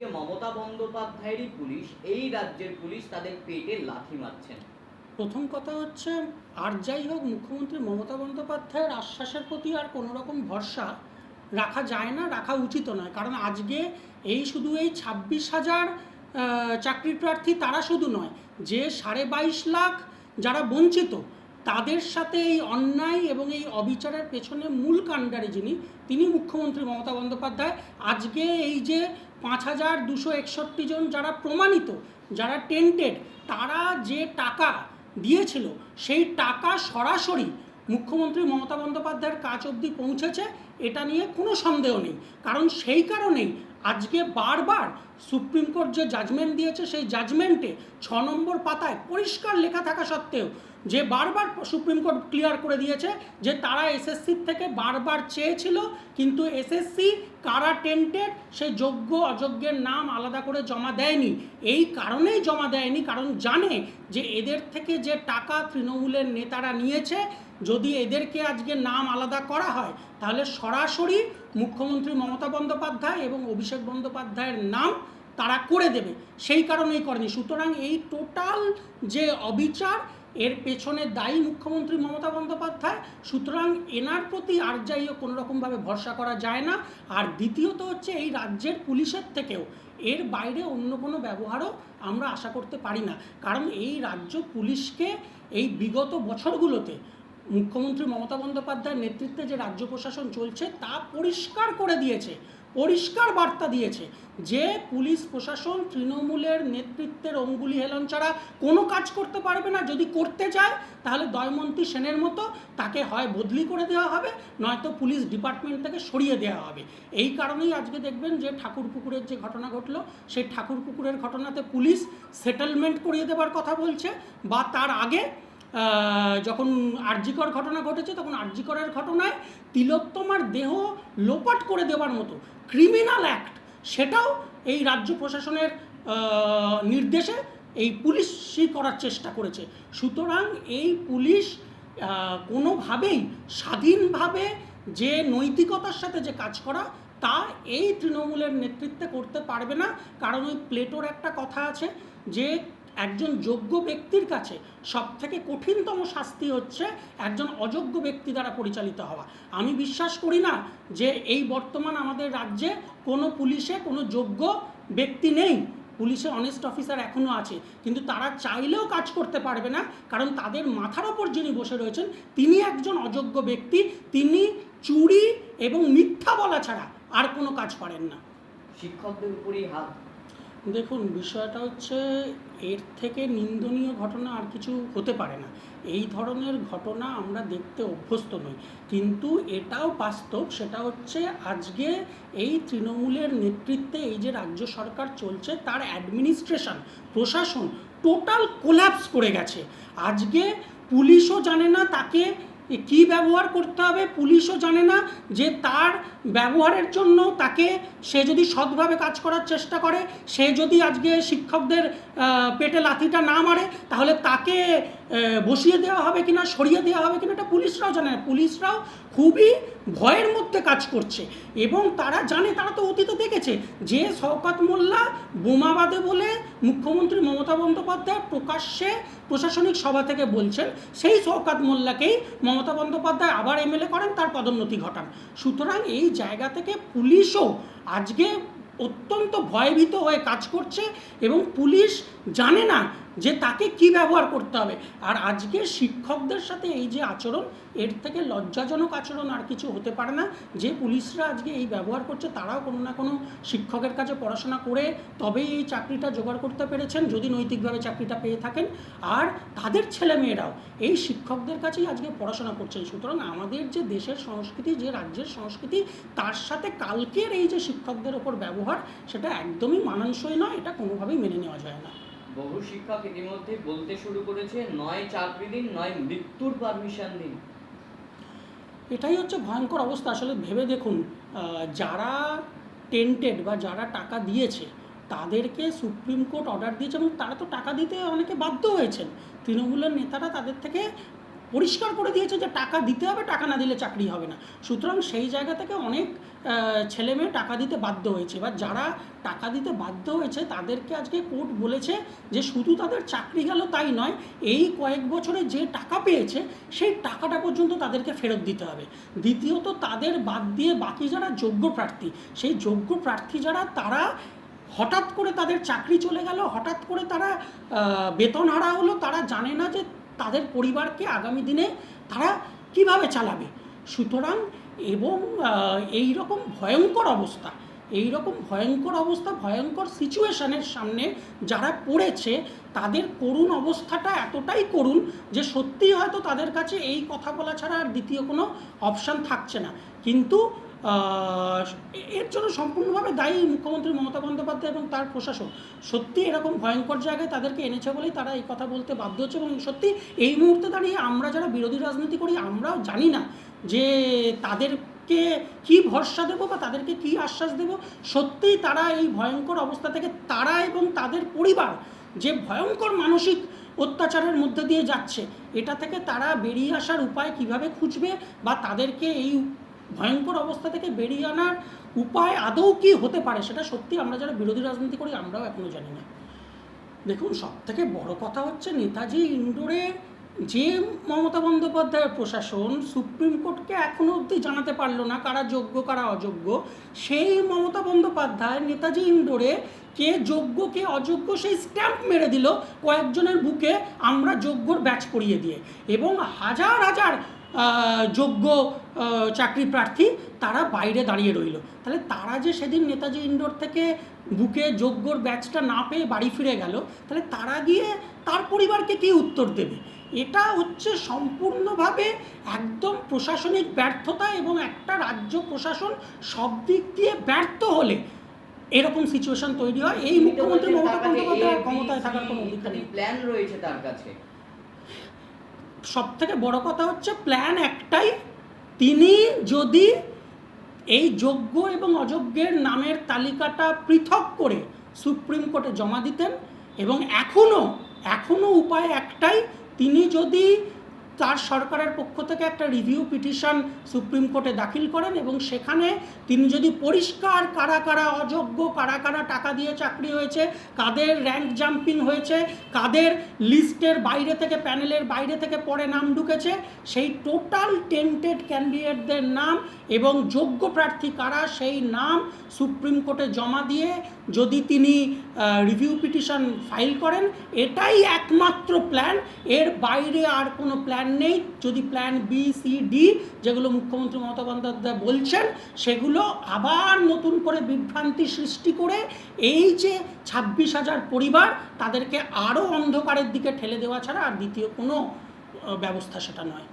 Mamata বন্দ্যোপাধ্যায়েরই police, এই রাজ্যের police তাদের পেটে লাথি মারছেন। প্রথম কথা হচ্ছে, আর যাই হোক, মুখ্যমন্ত্রী মমতা বন্দ্যোপাধ্যায়ের আশ্বাসের প্রতি আর কোনো রকম ভরসা রাখা যায় না, রাখা উচিত নয়। কারণ আজকে এই শুধু এই ছাব্বিশ হাজার চাকরি প্রার্থী তারা শুধু নয়, যে সাড়ে বাইশ লাখ যারা বঞ্চিত, তাদের সাথে এই অন্যায় এবং এই অবিচারের পেছনে মূল কাণ্ডারি যিনি, তিনি মুখ্যমন্ত্রী মমতা বন্দ্যোপাধ্যায়। আজকে এই যে পাঁচ হাজার দুশো একষট্টি জন যারা প্রমাণিত, যারা টেন্টেড, তারা যে টাকা দিয়েছিল, সেই টাকা সরাসরি মুখ্যমন্ত্রী মমতা বন্দ্যোপাধ্যায়ের কাজ অবধি পৌঁছেছে, এটা নিয়ে কোনো সন্দেহ নেই। কারণ সেই কারণেই আজকে বারবার সুপ্রিম কোর্ট যে জাজমেন্ট দিয়েছে, সেই জাজমেন্টে ছ নম্বর পাতায় পরিষ্কার লেখা থাকা সত্ত্বেও যে বারবার সুপ্রিম কোর্ট ক্লিয়ার করে দিয়েছে যে তারা এসএসসির থেকে বারবার চেয়েছিল, কিন্তু এসএসসি কারা টেন্টেড সেই যোগ্য অযোগ্যের নাম আলাদা করে জমা দেয়নি। এই কারণেই জমা দেয়নি, কারণ জানে যে এদের থেকে যে টাকা তৃণমূলের নেতারা নিয়েছে, যদি এদেরকে আজকে নাম আলাদা করা হয়, তাহলে সরাসরি মুখ্যমন্ত্রী মমতা বন্দ্যোপাধ্যায় এবং অভিষেক বন্দ্যোপাধ্যায়ের নাম তারা করে দেবে। সেই কারণেই করেনি সুতরাং এই টোটাল যে অবিচার, এর পেছনে দায়ী মুখ্যমন্ত্রী মমতা বন্দ্যোপাধ্যায়। সুতরাং এনার প্রতি আর যাই হোক কোনো রকমভাবে ভরসা করা যায় না। আর দ্বিতীয়ত হচ্ছে এই রাজ্যের পুলিশের থেকেও এর বাইরে অন্য কোনো ব্যবহারও আমরা আশা করতে পারি না। কারণ এই রাজ্য পুলিশকে এই বিগত বছরগুলোতে মুখ্যমন্ত্রী মমতা বন্দ্যোপাধ্যায়ের নেতৃত্বে যে রাজ্য প্রশাসন চলছে, তা পরিষ্কার করে দিয়েছে। পরিষ্কার বার্তা দিয়েছে যে পুলিশ প্রশাসন তৃণমূলের নেতৃত্বের অঙ্গুলি হেলন ছাড়া কোনো কাজ করতে পারবে না। যদি করতে চায়, তাহলে দয়মন্তী সেনের মতো তাকে হয় বদলি করে দেওয়া হবে, নয়তো পুলিশ ডিপার্টমেন্ট থেকে সরিয়ে দেওয়া হবে। এই কারণেই আজকে দেখবেন যে ঠাকুরপুকুরের যে ঘটনা ঘটলো, সেই ঠাকুরপুকুরের ঘটনাতে পুলিশ সেটেলমেন্ট করিয়ে দেওয়ার কথা বলছে, বা তার আগে যখন আরজিকর ঘটনা ঘটেছে, তখন আরজিকরের ঘটনায় তিলোত্তমার দেহ লোপাট করে দেওয়ার মতো ক্রিমিনাল অ্যাক্ট সেটাও এই রাজ্য প্রশাসনের নির্দেশে এই পুলিশই করার চেষ্টা করেছে। সুতরাং এই পুলিশ কোনোভাবেই স্বাধীনভাবে যে নৈতিকতার সাথে যে কাজ করা, তা এই তৃণমূলের নেতৃত্বে করতে পারবে না। কারণ ওই প্লেটোর একটা কথা আছে যে একজন যোগ্য ব্যক্তির কাছে সব থেকে কঠিনতম শাস্তি হচ্ছে একজন অযোগ্য ব্যক্তি দ্বারা পরিচালিত হওয়া। আমি বিশ্বাস করি না যে এই বর্তমান আমাদের রাজ্যে কোনো পুলিশে কোনো যোগ্য ব্যক্তি নেই। পুলিশে অনেস্ট অফিসার এখনও আছে। কিন্তু তারা চাইলেও কাজ করতে পারবে না কারণ তাদের মাথার ওপর যিনি বসে রয়েছেন তিনি একজন অযোগ্য ব্যক্তি তিনি চুরি এবং মিথ্যা বলা ছাড়া আর কোনো কাজ পারেন না। শিক্ষকদের উপরই হাত। দেখুন বিষয়টা হচ্ছে এর থেকে নিন্দনীয় ঘটনা আর কিছু হতে পারে না। এই ধরনের ঘটনা আমরা দেখতে অভ্যস্ত নই। কিন্তু এটাও বাস্তব, সেটা হচ্ছে আজকে এই তৃণমূলের নেতৃত্বে এই যে রাজ্য সরকার চলছে, তার অ্যাডমিনিস্ট্রেশন প্রশাসন টোটাল কোল্যাপস করে গেছে। আজকে পুলিশও জানে না তাকে কি ব্যবহার করতে হবে, পুলিশও জানে না যে তার ব্যবহারের জন্য তাকে, সে যদি সৎভাবে কাজ করার চেষ্টা করে, সে যদি আজকে শিক্ষকদের পেটে লাথিটা না মারে, তাহলে তাকে বসিয়ে দেওয়া হবে কিনা, সরিয়ে দেওয়া হবে কিনা, এটা পুলিশরাও জানে পুলিশরাও খুবই ভয়ের মধ্যে কাজ করছে। এবং তারা জানে, তারা তো অতীতে দেখেছে যে শওকাত মোল্লা বোমাবাদে বলে মুখ্যমন্ত্রী মমতা বন্দ্যোপাধ্যায় প্রকাশ্যে প্রশাসনিক সভা থেকে বলছেন, সেই শওকাত মোল্লাকেই মমতা বন্দ্যোপাধ্যায় আবার এমএলএ করেন, তার পদোন্নতি ঘটান। সুতরাং এই জায়গা থেকে পুলিশও আজকে অত্যন্ত ভয়ভীত হয়ে কাজ করছে এবং পুলিশ জানে না যে তাকে কি ব্যবহার করতে হবে? আর আজকে শিক্ষকদের সাথে এই যে আচরণ, এর থেকে লজ্জাজনক আচরণ আর কিছু হতে পারে না। যে পুলিশরা আজকে এই ব্যবহার করছে, তারাও কোনো না কোনো শিক্ষকের কাছে পড়াশোনা করে তবেই এই চাকরিটা জোগাড় করতে পেরেছেন, যদি নৈতিকভাবে চাকরিটা পেয়ে থাকেন। আর তাদের ছেলেমেয়েরাও, এই শিক্ষকদের কাছেই আজকে পড়াশোনা করছেন। সুতরাং আমাদের যে দেশের সংস্কৃতি, যে রাজ্যের সংস্কৃতি, তার সাথে কালকের এই যে শিক্ষকদের ওপর ব্যবহার, সেটা একদমই মানানসই নয়, এটা কোনোভাবেই মেনে নেওয়া যায় না। বহু শিক্ষক ইতিমধ্যে বলতে শুরু করেছে, নয় চাকরি দিন, নয় মৃত্যুর পারমিশন দিন। এটাই হচ্ছে ভয়ঙ্কর অবস্থা। আসলে ভেবে দেখুন যারা টেন্টেড বা যারা টাকা দিয়েছে, তাদেরকে সুপ্রিম কোর্ট অর্ডার দিয়েছে এবং তারা তো টাকা দিতে অনেকে বাধ্য হয়েছেন। তৃণমূলের নেতারা তাদের থেকে পরিষ্কার করে দিয়েছে যে টাকা দিতে হবে, টাকা না দিলে চাকরি হবে না। সুতরাং সেই জায়গা থেকে অনেক ছেলে মেয়ে টাকা দিতে বাধ্য হয়েছে। এবার যারা টাকা দিতে বাধ্য হয়েছে, তাদেরকে আজকে কোর্ট বলেছে যে শুধু তাদের চাকরি গেল তাই নয়, এই কয়েক বছরে যে টাকা পেয়েছে, সেই টাকাটা পর্যন্ত তাদেরকে ফেরত দিতে হবে। দ্বিতীয়ত, তাদের বাদ দিয়ে বাকি যারা যোগ্য প্রার্থী, সেই যোগ্য প্রার্থী যারা, তারা হঠাৎ করে তাদের চাকরি চলে গেল, হঠাৎ করে তারা বেতন হারা হলো, তারা জানে না যে তাদের পরিবারকে আগামী দিনে তারা কীভাবে চালাবে? সুতরাং এবং এই রকম ভয়ঙ্কর অবস্থা এই রকম ভয়ঙ্কর অবস্থা, ভয়ঙ্কর সিচুয়েশনের সামনে যারা পড়েছে, তাদের করুণ অবস্থাটা এতটাই করুণ যে সত্যিই হয়তো তাদের কাছে এই কথা বলা ছাড়া আর দ্বিতীয় কোনো অপশান থাকছে না। কিন্তু এর জন্য সম্পূর্ণভাবে দায়ী মুখ্যমন্ত্রী মমতা বন্দ্যোপাধ্যায় এবং তার প্রশাসন। সত্যি এরকম ভয়ঙ্কর জায়গায় তাদেরকে এনেছে বলেই তারা এই কথা বলতে বাধ্য হচ্ছে এবং সত্যি এই মুহূর্তে দাঁড়িয়ে আমরা যারা বিরোধী রাজনীতি করি, আমরাও জানি না যে তাদেরকে কি ভরসা দেবো বা তাদেরকে কি আশ্বাস দেব। সত্যিই তারা এই ভয়ঙ্কর অবস্থা থেকে তারা এবং তাদের পরিবার যে ভয়ঙ্কর মানসিক অত্যাচারের মধ্যে দিয়ে যাচ্ছে, এটা থেকে তারা বেরিয়ে আসার উপায় কীভাবে খুঁজবে বা তাদেরকে এই ভয়ঙ্কর অবস্থা থেকে বেরিয়ে আনার উপায় আদৌ কি হতে পারে, সেটা সত্যি আমরা যারা বিরোধী রাজনীতি করি আমরাও এখনও জানি না। দেখুন সব থেকে বড় কথা হচ্ছে নেতাজি ইন্ডোরে যে মমতা বন্দ্যোপাধ্যায়ের প্রশাসন সুপ্রিম কোর্টকে এখনও অবধি জানাতে পারল না কারা যোগ্য, কারা অযোগ্য, সেই মমতা বন্দ্যোপাধ্যায়, নেতাজি ইন্ডোরে কে যোগ্য, কে অযোগ্য, সেই স্ট্যাম্প মেরে দিল কয়েকজনের বুকে আমরা যোগ্যর ব্যাচ করিয়ে দিয়ে। এবং হাজার হাজার যোগ্য চাকরি প্রার্থী তারা বাইরে দাঁড়িয়ে রইল। তাহলে তারা যে সেদিন নেতাজি ইন্ডোর থেকে বুকে যোগ্যর ব্যাচটা না পেয়ে বাড়ি ফিরে গেল, তাহলে তারা গিয়ে তার পরিবারকে কি উত্তর দেবে? এটা হচ্ছে সম্পূর্ণভাবে একদম প্রশাসনিক ব্যর্থতা এবং একটা রাজ্য প্রশাসন সব দিক দিয়ে ব্যর্থ হলে এরকম সিচুয়েশন তৈরি হয়। এই মুখ্যমন্ত্রী মমতা বন্দ্যোপাধ্যায়ের ক্ষমতায় থাকার কোনো অধিকার প্ল্যান রয়েছে তার কাছে। সব থেকে বড় কথা হচ্ছে প্ল্যান একটাই তিনি যদি এই যোগ্য এবং অযোগ্যের নামের তালিকাটা পৃথক করে সুপ্রিম কোর্টে জমা দিতেন এবং এখনও এখনও উপায় একটাই তিনি যদি তার সরকারের পক্ষ থেকে একটা রিভিউ পিটিশন সুপ্রিম কোর্টে দাখিল করেন এবং সেখানে তিনি যদি পরিষ্কার কারা কারা অযোগ্য, কারা কারা টাকা দিয়ে চাকরি হয়েছে, কাদের র্যাঙ্ক জাম্পিং হয়েছে, কাদের লিস্টের বাইরে থেকে, প্যানেলের বাইরে থেকে পরে নাম ঢুকেছে, সেই টোটাল টেন্টেড ক্যান্ডিডেটদের নাম এবং যোগ্য প্রার্থী কারা, সেই নাম সুপ্রিম কোর্টে জমা দিয়ে যদি তিনি রিভিউ পিটিশন ফাইল করেন, এটাই একমাত্র প্ল্যান এর বাইরে আর কোনো প্ল্যান নেই যদি প্ল্যান বি সি ডি যেগুলো মুখ্যমন্ত্রী মমতা বন্দ্যোপাধ্যায় বলছেন, সেগুলো আবার নতুন করে বিভ্রান্তি সৃষ্টি করে এই যে ছাব্বিশ হাজার পরিবার তাদেরকে আরও অন্ধকারের দিকে ঠেলে দেওয়া ছাড়া আর দ্বিতীয় কোনো ব্যবস্থা সেটা নয়।